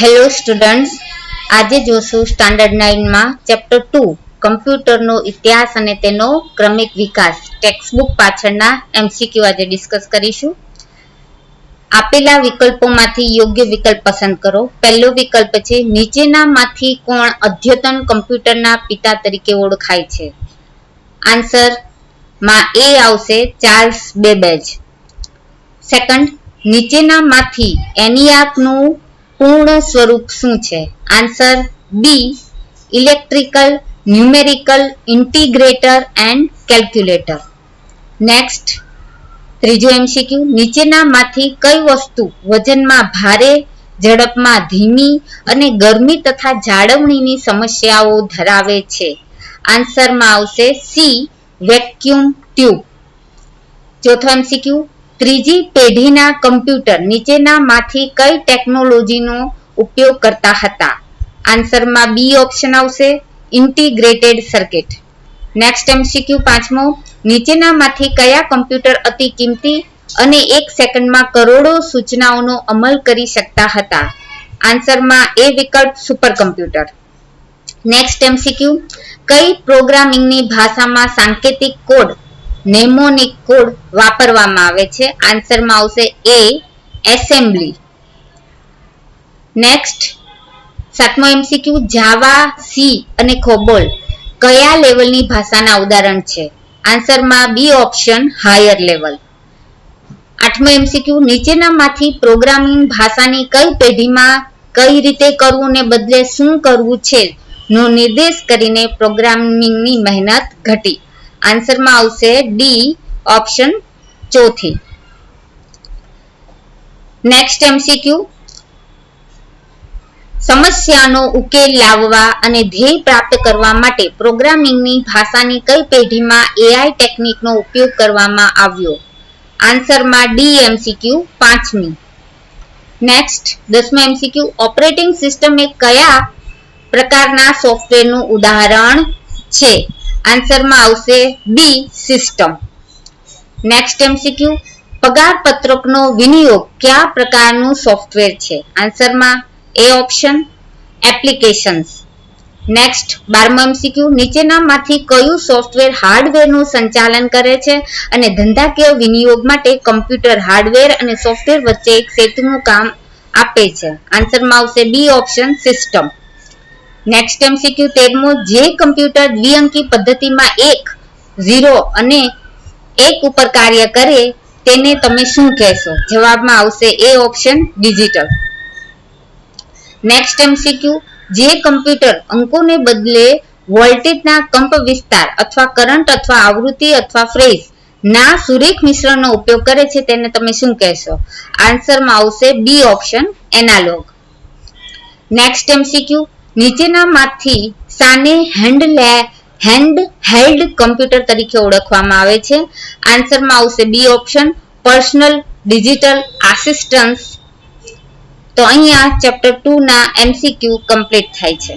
Hello students આજે જોશું standard નાઇનમાં ચેપ્ટર ટુ કમ્પ્યુટરનો ઇતિહાસ અને તેનો ક્રમિક વિકાસ. ટેક્સ્ટબુક પાછળના એમસીક્યુ આજે ડિસ્કસ કરીશું. આપેલા વિકલ્પોમાંથી યોગ્ય વિકલ્પ પસંદ કરો. પહેલો વિકલ્પ છે, નીચેનામાંથી કોણ અદ્યતન કમ્પ્યુટરના પિતા તરીકે ઓળખાય છે? આન્સરમાં એ આવશે, ચાર્લ્સ બેબેજ. સેકન્ડ નીચેનામાંથી એનિયાકનું પૂર્ણ સ્વરૂપ શું છે? Answer B electrical numerical integrator and calculator next ત્રીજો એમસીક્યુ નીચેનામાંથી કઈ વસ્તુ વજનમાં ભારે, ઝડપમાં ધીમી અને ગરમી તથા જાળવણીની સમસ્યાઓ ધરાવે છે? આન્સરમાં આવશે સી વેક્યુમ ટ્યુબ ચોથો એમસીક્યુ ત્રીજી પેઢીના કમ્પ્યુટર નીચેનામાંથી કઈ ટેકનોલોજીનો ઉપયોગ કરતા હતા? આન્સરમાં બી ઓપ્શન આવશે, ઇન્ટિગ્રેટેડ સર્કિટ. નેક્સ્ટ એમસીક્યુ પાંચમો નીચેનામાંથી કયા કમ્પ્યુટર અતિ કિંમતી અને એક સેકન્ડમાં કરોડો સૂચનાઓનો અમલ કરી શકતા હતા? આન્સરમાં એ વિકલ્પ સુપર કમ્પ્યુટર. નેક્સ્ટ એમસીક્યુ કઈ પ્રોગ્રામિંગની ભાષામાં સાંકેતિક કોડ નેમોનિક કોડ વાપરવામાં આવે છે. આન્સરમાં આવશે એ એસેમ્બલી નેક્સ્ટ સાતમો એમસીક્યુ જાવા, સી અને ખોબોલ કયા લેવલની ભાષાના ઉદાહરણ છે? આન્સરમાં બી ઓપ્શન હાયર લેવલ આઠમો એમસીક્યુ નીચેનામાંથી પ્રોગ્રામિંગ ભાષાની કઈ પેઢીમાં કઈ રીતે કરવું ને બદલે શું કરવું છે? નો નિર્દેશ કરીને પ્રોગ્રામિંગની મહેનત ઘટી. આન્સરમાં આવશે ડી ઓપ્શન ચોથી. નેક્સ્ટ એમસીક્યુ સમસ્યાનો ઉકેલ લાવવા અને ધ્યેય પ્રાપ્ત કરવા માટે પ્રોગ્રામિંગની ભાષાની કઈ પેઢીમાં એઆઈ ટેકનિકનો ઉપયોગ કરવામાં આવ્યો? આન્સરમાં ડી એમસીક્યુ પાંચમી. નેક્સ્ટ દસમો એમસીક્યુ ઓપરેટિંગ સિસ્ટમ એ કયા પ્રકારના સોફ્ટવેરનું ઉદાહરણ છે? આન્સરમાં આવશે બી સિસ્ટમ નેક્સ્ટ એમસીક્યુ પગાર પત્રકનો વિનિયોગ કયા પ્રકારનું સોફ્ટવેર છે? આન્સરમાં એ ઓપ્શન એપ્લિકેશન્સ નેક્સ્ટ બારમો એમસીક્યુ નીચેનામાંથી કયું સોફ્ટવેર હાર્ડવેરનું સંચાલન કરે છે? અને ધંધાકીય વિનિયોગ માટે કમ્પ્યુટર હાર્ડવેર અને સોફ્ટવેર વચ્ચે એક સેતુનું કામ આપે છે. આન્સરમાં આવશે B option system next MCQ તેરમો જે કમ્પ્યુટર દ્વિઅંકી પદ્ધતિમાં એક, ઝીરો અને એક ઉપર કાર્ય કરે, તેને તમે શું કહેશો? જવાબમાં આવશે A option digital. Next MCQ જે કમ્પ્યુટર અંકોને બદલે વોલ્ટેજના કંપ વિસ્તાર અથવા કરંટ અથવા આવૃત્તિ અથવા ફ્રેઝ ના સુરેખ મિશ્રણનો ઉપયોગ કરે છે, તેને તમે શું કહેશો? આન્સરમાં આવશે B option analogue next MCQ નીચેનામાંથી સાને હેન્ડ લે હેન્ડ હેલ્ડ કમ્પ્યુટર તરીકે ઓળખવામાં આવે છે. આન્સરમાં આવશે B option personal digital assistance તો અહીંયા ચેપ્ટર ટુ ના એમસીક્યુ કમ્પ્લીટ થાય છે.